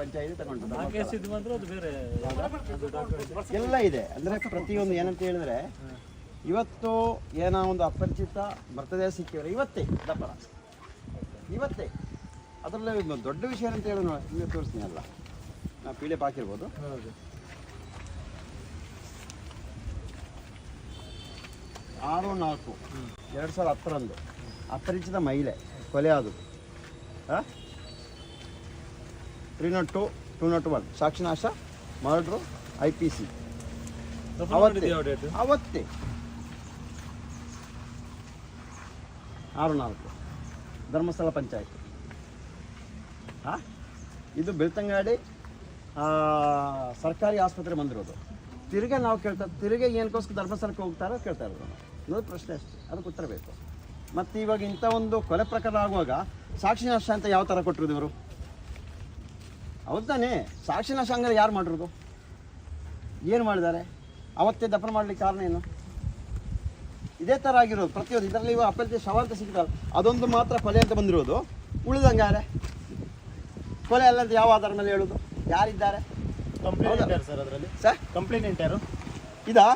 ಪಂಚಾಯತಿ ತಗೊಂಡು ಎಲ್ಲ ಇದೆ. ಅಂದ್ರೆ ಪ್ರತಿಯೊಂದು ಏನಂತ ಹೇಳಿದ್ರೆ ಇವತ್ತು ಏನೋ ಒಂದು ಅಪರಿಚಿತ ಮೃತದೇಹ ಸಿಕ್ಕಿದ್ರೆ ಇವತ್ತೇ ದಪ್ಪರ ಇವತ್ತೇ. ಅದರಲ್ಲಿ ಒಂದು ದೊಡ್ಡ ವಿಷಯ ಅಂತ ಹೇಳಿ ನೋಡಿ ತೋರಿಸ್ತೀನಿ ಅಲ್ಲ. ನಾ ಪೀಳೆ ಹಾಕಿರ್ಬೋದು ಆರು ನಾಲ್ಕು. ಎರಡು ಸಾವಿರದ ಹತ್ತರಂದು. ಅಪರಿಚಿತ ಮಹಿಳೆ ಕೊಲೆ ಆದದ್ದು. Three nought two two nought one ಸಾಕ್ಷಿನಾಶ murder I P C ಅವತ್ತೆ. ಆರು ನಾಲ್ಕು. ಧರ್ಮಸ್ಥಳ ಪಂಚಾಯತ್. ಹಾಂ ಇದು ಬೆಳ್ತಂಗಾಡಿ ಸರ್ಕಾರಿ ಆಸ್ಪತ್ರೆ ಬಂದಿರೋದು. ತಿರುಗಿ ನಾವು ಕೇಳ್ತಾ ತಿರುಗಿ ಏನಕ್ಕೋಸ್ಕರ ಧರ್ಮಸ್ಥಳಕ್ಕೆ ಹೋಗ್ತಾರೋ ಕೇಳ್ತಾ ಇರೋದು ಅನ್ನೋದು ಪ್ರಶ್ನೆ ಅಷ್ಟೇ ಅದಕ್ಕೆ ಉತ್ತರ ಬೇಕು. ಮತ್ತು ಇವಾಗ ಇಂಥ ಒಂದು ಕೊಲೆ ಪ್ರಕರಣ ಆಗುವಾಗ ಸಾಕ್ಷಿನಾಶ ಅಂತ ಯಾವ ಥರ ಕೊಟ್ಟಿರೋದು ಇವರು? ಹೌದು ತಾನೇ ಸಾಕ್ಷಿನಾಶ ಹಂಗಾರೆ ಯಾರು ಮಾಡಿರೋದು? ಏನು ಮಾಡಿದ್ದಾರೆ? ಅವತ್ತೇ ದಪನ ಮಾಡಲಿಕ್ಕೆ ಕಾರಣ ಏನು? ಇದೇ ಥರ ಆಗಿರೋದು ಪ್ರತಿಯೊಂದು. ಇದರಲ್ಲಿ ಇವಾಗ ಅಪರಿಚಿತ ಶವ ಅಂತ ಸಿಗ್ತಲ್ಲ ಅದೊಂದು ಮಾತ್ರ ಕೊಲೆ ಅಂತ ಬಂದಿರೋದು. ಉಳಿದಂಗಾರೆ ಕೊಲೆ ಅಲ್ಲ ಅಂತ ಯಾವ ಆಧಾರ ಮೇಲೆ ಹೇಳೋದು? ಯಾರಿದ್ದಾರೆ? ಕಂಪ್ಲೇಂಟ್ ಯಾರು ಸರ್ ಅದರಲ್ಲಿ? ಸರ್? ಕಂಪ್ಲೇಂಟ್ ಯಾರು? ಇದಾ?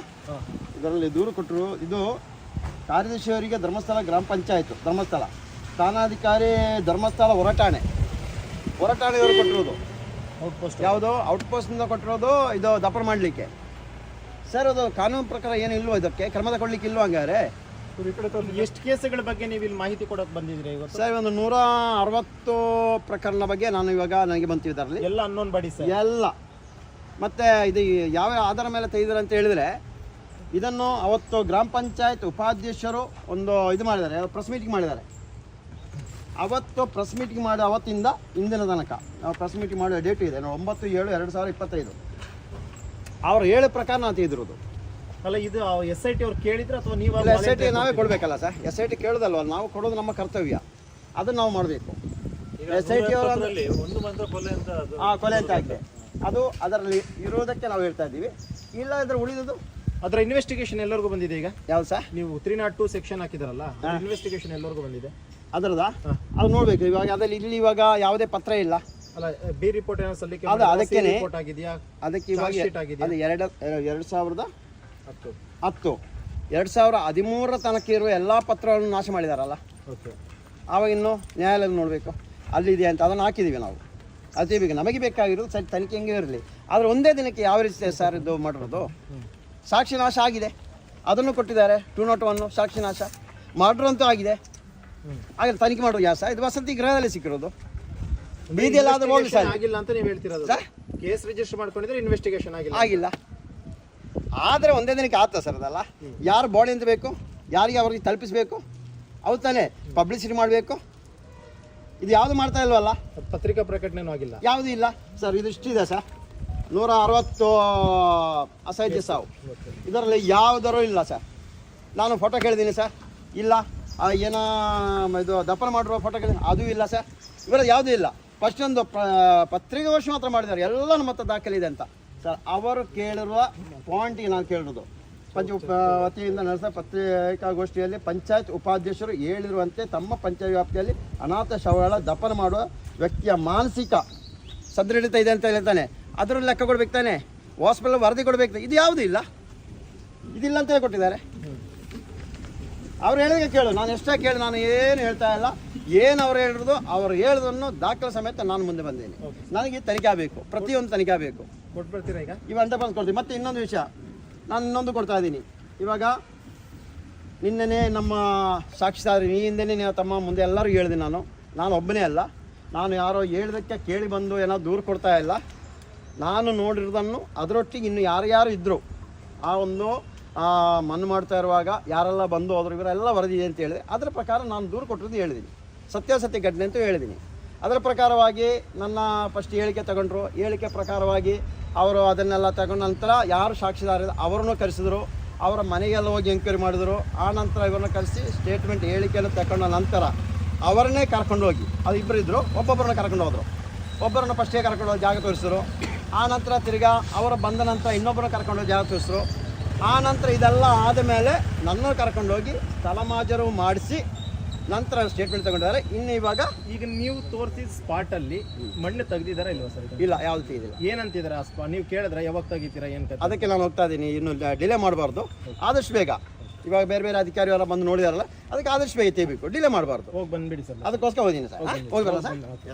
ಇದರಲ್ಲಿ ದೂರು ಕೊಟ್ಟರು. ಇದು ಕಾರ್ಯದರ್ಶಿಯವರಿಗೆ ಧರ್ಮಸ್ಥಳ ಗ್ರಾಮ ಪಂಚಾಯತ್ ಧರ್ಮಸ್ಥಳ. ಸ್ಥಾನಾಧಿಕಾರಿ ಧರ್ಮಸ್ಥಳ ಹೊರಟಾಣೆ ಹೊರಟಾಣೆಯವರು ಕೊಟ್ಟಿರೋದು. ಯಾವುದು? ಔಟ್ಪೋಸ್ಟ್ನಿಂದ ಕೊಟ್ಟಿರೋದು ಇದು ದಾಪರ ಮಾಡಲಿಕ್ಕೆ. ಸರ್ ಅದು ಕಾನೂನು ಪ್ರಕಾರ ಏನು ಇಲ್ವೋ ಇದಕ್ಕೆ? ಕ್ರಮ ತಗೊಳ್ಲಿಕ್ಕೆ ಇಲ್ವೋ ಹಂಗಾರೆ ಎಷ್ಟು ಕೇಸುಗಳ ಬಗ್ಗೆ ನೀವು ಇಲ್ಲಿ ಮಾಹಿತಿ ಕೊಡೋಕೆ ಬಂದಿದ್ರಿ ಇವತ್ತು? ಸರ್ ಒಂದು ನೂರ ಅರವತ್ತು ಪ್ರಕರಣ ಬಗ್ಗೆ ನಾನು ಇವಾಗ ನನಗೆ ಬಂತೀವಿ ಇದರಲ್ಲಿ. ಎಲ್ಲ ಅನ್ನೋನ್ ಬಡಿ ಸರ್ ಎಲ್ಲ. ಮತ್ತೆ ಇದು ಯಾವ ಆಧಾರ ಮೇಲೆ ತೆಗೆದಿದ್ದಾರೆ ಅಂತ ಹೇಳಿದ್ರೆ ಇದನ್ನು ಅವತ್ತು ಗ್ರಾಮ ಪಂಚಾಯತ್ ಉಪಾಧ್ಯಕ್ಷರು ಒಂದು ಇದು ಮಾಡಿದ್ದಾರೆ ಪ್ರೆಸ್ ಮೀಟಿಂಗ್ ಮಾಡಿದ್ದಾರೆ. ಅವತ್ತು ಪ್ರೆಸ್ ಮೀಟಿಂಗ್ ಮಾಡಿ ಅವತ್ತಿಂದ ಇಂದಿನ ತನಕ. ನಾವು ಪ್ರೆಸ್ ಮೀಟಿಂಗ್ ಮಾಡೋ ಡೇಟ್ ಇದೆ. ನಾವು ಒಂಬತ್ತು ಏಳು ಎರಡು ಸಾವಿರ ಇಪ್ಪತ್ತೈದು. ಅವ್ರು ಹೇಳೋ ಪ್ರಕಾರ ನಾವು ತೆಗೆದಿರೋದು. ಅಲ್ಲ ಇದು ಎಸ್ ಐ ಟಿ ಅವ್ರು ಕೇಳಿದ್ರೆ ಅಥವಾ ನೀವು ಅಲ್ಲ ಎಸ್ ಐ ಟಿ ನಾವೇ ಕೊಡಬೇಕಲ್ಲ ಸರ್. ಎಸ್ ಐ ಟಿ ಕೇಳೋದಲ್ವ? ನಾವು ಕೊಡೋದು ನಮ್ಮ ಕರ್ತವ್ಯ. ಅದನ್ನು ನಾವು ಮಾಡಬೇಕು. ಎಸ್ ಐ ಟಿ ಅವರ ಎಪ್ಪತ್ತರಲ್ಲಿ ಒಂದು ಮಾತ್ರ ಕೊಲೆ ಅಂತ ಅದು ಆ ಕೊಲೆ ಅಂತ ಆಗಿದೆ. ಅದು ಅದರಲ್ಲಿ ಇರೋದಕ್ಕೆ ನಾವು ಹೇಳ್ತಾ ಇದ್ದೀವಿ. ಇಲ್ಲ ಇದ್ರೆ ಉಳಿದದು ಅದರ ಇನ್ವೆಸ್ಟಿಗೇಷನ್ ಎಲ್ಲರಿಗೂ ಬಂದಿದೆ ಈಗ. ಯಾವ್ದು ಸರ್? ನೀವು ತ್ರೀ ನಾಟ್ ಟೂ ಸೆಕ್ಷನ್ ಹಾಕಿದಾರಲ್ಲ ಇನ್ವೆಸ್ಟಿಗೇಷನ್ ಎಲ್ಲರಿಗೂ ಬಂದಿದೆ. ಅದರದಾ? ಅದು ನೋಡ್ಬೇಕು ಇವಾಗ ಅದ್ರಲ್ಲಿ ಇಲ್ಲಿ ಇವಾಗ ಯಾವುದೇ ಪತ್ರ ಇಲ್ಲ. ಅಲ್ಲ ಬಿ ರಿಪೋರ್ಟ್ ಏನೋ ಸಲ್ಲಿಕೆ ಅದು ಅದಕ್ಕೇನೆ- ರಿಪೋರ್ಟ್ ಆಗಿದೆಯಾ? ಅದಕ್ಕೆ ಇವಾಗ? ಅದು ಎರಡು ಎರಡು ಸಾವಿರದ ಹತ್ತು. ಹತ್ತು. ಎರಡು ಸಾವಿರ ಹದಿಮೂರರ ತನಕ ಇರುವ ಎಲ್ಲ ಪತ್ರಗಳನ್ನು ನಾಶ ಮಾಡಿದಾರಲ್ಲ? ಓಕೆ. ಆವಾಗ ಇನ್ನು ನ್ಯಾಯಾಲಯ ನೋಡಬೇಕು. ಅಲ್ಲಿದೆ ಅಂತ ಅದನ್ನು ಹಾಕಿದ್ದೀವಿ ನಾವು. ಅದೇ ಬೇಕು ನಮಗೆ ಬೇಕಾಗಿರೋದು ಸರಿ ತನಿಖೆ ಹೆಂಗೆ ಇರಲಿ. ಆದರೆ ಒಂದೇ ದಿನಕ್ಕೆ ಯಾವ ರೀತಿ ಸರ್ ಇದು ಮಾಡಿರೋದು? ಸಾಕ್ಷಿ ನಾಶ ಆಗಿದೆ. ಅದನ್ನು ಕೊಟ್ಟಿದ್ದಾರೆ. ಟೂ ನಾಟ್ ಒನ್ನು ಸಾಕ್ಷಿ ನಾಶ. ಮಾಡ್ರಂತೂ ಆಗಿದೆ. ಹಾಗೆ ತನಿಖೆ ಮಾಡುವ ಯಾಸ? ಸರ್ ಇದು ವಸತಿ ಗೃಹದಲ್ಲಿ ಸಿಕ್ಕಿರೋದು. ಬೀದಿಯಲ್ಲಿ ಆದ್ರೆ ಹೋಗಿ ಸರ್ ಆಗಿಲ್ಲ ಅಂತ ನೀವು ಹೇಳ್ತಿರೋದು. ಸರ್? ಕೇಸ್ ರಿಜಿಸ್ಟರ್ ಮಾಡ್ಕೊಂಡಿದ್ರೆ ಇನ್ವೆಸ್ಟಿಗೇಷನ್ ಆಗಿಲ್ಲ ಆಗಿಲ್ಲ. ಆದರೆ ಒಂದೇ ದಿನಕ್ಕೆ ಆತ ಸರ್ ಅದಲ್ಲ. ಯಾರು ಬಾಡಿ ಅಂತ ಬೇಕು? ಯಾರಿಗೆ ಅವ್ರಿಗೆ ತಲುಪಿಸ್ಬೇಕು? ಅವ್ರು ತಾನೇ ಪಬ್ಲಿಸಿಟಿ ಮಾಡಬೇಕು? ಇದು ಯಾವುದು ಮಾಡ್ತಾ ಇಲ್ವಲ್ಲ? ಪತ್ರಿಕಾ ಪ್ರಕಟಣೆನೂ ಆಗಿಲ್ಲ. ಯಾವುದೂ ಇಲ್ಲ? ಸರ್ ಇದು ಇಷ್ಟಿದೆ ಸರ್. ನೂರ ಅರವತ್ತು ಅಸಹ್ಯ ಸಾವು. ಇದರಲ್ಲಿ ಯಾವುದರೂ ಇಲ್ಲ ಸರ್. ನಾನು ಫೋಟೋ ಕೇಳಿದ್ದೀನಿ ಸರ್. ಇಲ್ಲ. ಆ, ಏನೋ ಇದು ದಪ್ಪನ ಮಾಡಿರುವ ಫೋಟೋ ಅದು ಇಲ್ಲ ಸರ್ ಇವರ ಯಾವುದೂ ಇಲ್ಲ. ಫಸ್ಟ್ ಒಂದು ವರ್ಷ ಮಾತ್ರ ಮಾಡಿದ್ದಾರೆ. ಎಲ್ಲ ನಮ್ಮ ಹತ್ರ ದಾಖಲೆ ಇದೆ ಅಂತ. ಸರ್ ಅವರು ಕೇಳಿರುವ ಪಾಯಿಂಟಿಗೆ ನಾನು ಕೇಳಿರೋದು ಪಂಚ ವತಿಯಿಂದ ನಡೆಸಿದ ಪತ್ರಿಕಾಗೋಷ್ಠಿಯಲ್ಲಿ ಪಂಚಾಯತ್ ಉಪಾಧ್ಯಕ್ಷರು ಹೇಳಿರುವಂತೆ ತಮ್ಮ ಪಂಚಾಯತ್ ವ್ಯಾಪ್ತಿಯಲ್ಲಿ ಅನಾಥ ಶವಗಳ ದಪ್ಪನ ಮಾಡುವ ವ್ಯಕ್ತಿಯ ಮಾನಸಿಕ ಸದೃಢತೆ ಇದೆ ಅಂತ ಹೇಳ್ತಾನೆ. ಅದರಲ್ಲಿ ಲೆಕ್ಕ ಕೊಡ್ಬೇಕು ತಾನೆ. ಹಾಸ್ಪಿಟಲ್ ವರದಿ ಕೊಡಬೇಕು ಇದು ಯಾವುದೂ ಇಲ್ಲ? ಇದಿಲ್ಲ ಅಂತ ಕೊಟ್ಟಿದ್ದಾರೆ ಅವ್ರು ಹೇಳಿದ್ರೆ ಕೇಳು. ನಾನು ಎಷ್ಟೇ ಕೇಳಿ ನಾನು ಏನು ಹೇಳ್ತಾ ಇಲ್ಲ. ಏನು ಅವ್ರು ಹೇಳಿದ್ರು ಅವ್ರು ಹೇಳಿದನ್ನು ದಾಖಲೆ ಸಮೇತ ನಾನು ಮುಂದೆ ಬಂದೇನೆ ನನಗೆ ತನಿಖೆ ಬೇಕು. ಪ್ರತಿಯೊಂದು ತನಿಖೆ ಬೇಕು. ಕೊಟ್ಬಿಡ್ತೀರಾ ಈಗ? ಇವಂತ ಬಂದು ಕೊಡ್ತೀನಿ. ಮತ್ತೆ ಇನ್ನೊಂದು ವಿಷಯ. ನಾನು ಇನ್ನೊಂದು ಕೊಡ್ತಾ ಇದ್ದೀನಿ. ಇವಾಗ ನಿನ್ನೆನೇ ನಮ್ಮ ಸಾಕ್ಷಿದಾರ ಈ ಹಿಂದೆನೇ ನೀವು ತಮ್ಮ ಮುಂದೆ ಎಲ್ಲರೂ ಹೇಳಿದೆ ನಾನು. ನಾನು ಒಬ್ಬನೇ ಅಲ್ಲ. ನಾನು ಯಾರೋ ಹೇಳಿದಕ್ಕೆ ಕೇಳಿ ಬಂದು ಏನೋ ದೂರು ಕೊಡ್ತಾ ಇಲ್ಲ. ನಾನು ನೋಡಿರೋದನ್ನು ಅದರೊಟ್ಟಿಗೆ ಇನ್ನು ಯಾರ್ಯಾರು ಇದ್ದರು ಆ ಒಂದು ಮಣ್ಣು ಮಾಡ್ತಾ ಇರುವಾಗ ಯಾರೆಲ್ಲ ಬಂದು ಹೋದ್ರು ಇವರೆಲ್ಲ ವರದಿ ಇದೆ ಅಂತ ಹೇಳಿದೆ. ಅದರ ಪ್ರಕಾರ ನಾನು ದೂರು ಕೊಟ್ಟಿರೋದು ಹೇಳಿದ್ದೀನಿ ಸತ್ಯಾಸತ್ಯ ಘಟನೆ ಅಂತ ಹೇಳಿದ್ದೀನಿ ಅದರ ಪ್ರಕಾರವಾಗಿ ನನ್ನ ಫಸ್ಟ್ ಹೇಳಿಕೆ ತಗೊಂಡ್ರು. ಹೇಳಿಕೆ ಪ್ರಕಾರವಾಗಿ ಅವರು ಅದನ್ನೆಲ್ಲ ತಗೊಂಡ ನಂತರ ಯಾರು ಸಾಕ್ಷಿದಾರ ಅವರನ್ನು ಕರೆಸಿದ್ರು. ಅವರ ಮನೆಗೆಲ್ಲ ಹೋಗಿ ಎಂಕ್ವೈರಿ ಮಾಡಿದ್ರು. ಆ ನಂತರ ಇವರನ್ನ ಕರೆಸಿ ಸ್ಟೇಟ್ಮೆಂಟ್ ಹೇಳಿಕೆಯನ್ನು ತಗೊಂಡ ನಂತರ ಅವರನ್ನೇ ಕರ್ಕೊಂಡು ಹೋಗಿ. ಅದು ಇಬ್ಬರು ಇದ್ದರು ಒಬ್ಬೊಬ್ಬರನ್ನ ಕರ್ಕೊಂಡು ಹೋದರು. ಒಬ್ಬರನ್ನ ಫಸ್ಟೇ ಕರ್ಕೊಂಡು ಹೋಗಿ ಜಾಗ ತೋರಿಸಿದ್ರು. ಆ ನಂತರ ತಿರ್ಗಾ ಅವರ ಬಂದ ನಂತರ ಇನ್ನೊಬ್ಬರನ್ನ ಕರ್ಕೊಂಡು ಹೋಗಿ ಜಾಗ ತೋರಿಸಿದ್ರು. ಆ ನಂತರ ಇದೆಲ್ಲ ಆದ ಮೇಲೆ ನನ್ನನ್ನು ಕರ್ಕೊಂಡೋಗಿ ಸ್ಥಳಮಾಜರು ಮಾಡಿಸಿ ನಂತರ ಸ್ಟೇಟ್ಮೆಂಟ್ ತಗೊಂಡಿದ್ದಾರೆ. ಇನ್ನು ಇವಾಗ ಈಗ ನೀವು ತೋರಿಸಿದ ಸ್ಪಾಟ್ ಅಲ್ಲಿ ಮಣ್ಣು ತೆಗೆದಿದಾರ ಇಲ್ವಾ ಸರ್ ಇಲ್ಲ ಯಾವುದು ತೆಗೆದಿಲ್ಲ. ಏನಂತಿದ್ದಾರೆ ಆ ಸ್ಪಾಟ್ ನೀವು ಕೇಳಿದ್ರೆ ಯಾವಾಗ ತೆಗಿತೀರಾ ಏನು ಅದಕ್ಕೆ ನಾನು ಹೋಗ್ತಾ ಇದ್ದೀನಿ. ಇನ್ನು ಡಿಲೇ ಮಾಡಬಾರ್ದು. ಆದಷ್ಟು ಬೇಗ. ಇವಾಗ ಬೇರೆ ಬೇರೆ ಅಧಿಕಾರಿ ಎಲ್ಲ ಬಂದು ನೋಡಿದಾರಲ್ಲ ಅದಕ್ಕೆ ಆದಷ್ಟು ಬೇಗ ತೆಗಿಬೇಕು. ಡಿಲೇ ಮಾಡಬಾರ್ದು. ಹೋಗಿ ಬಂದ್ಬಿಡಿ ಸರ್. ಅದಕ್ಕೋಸ್ಕರ ಹೋಗಿದ್ದೀನಿ ಸರ್. ಹೋಗಿ ಬರೋಣ ಸರ್. ಓಕೆ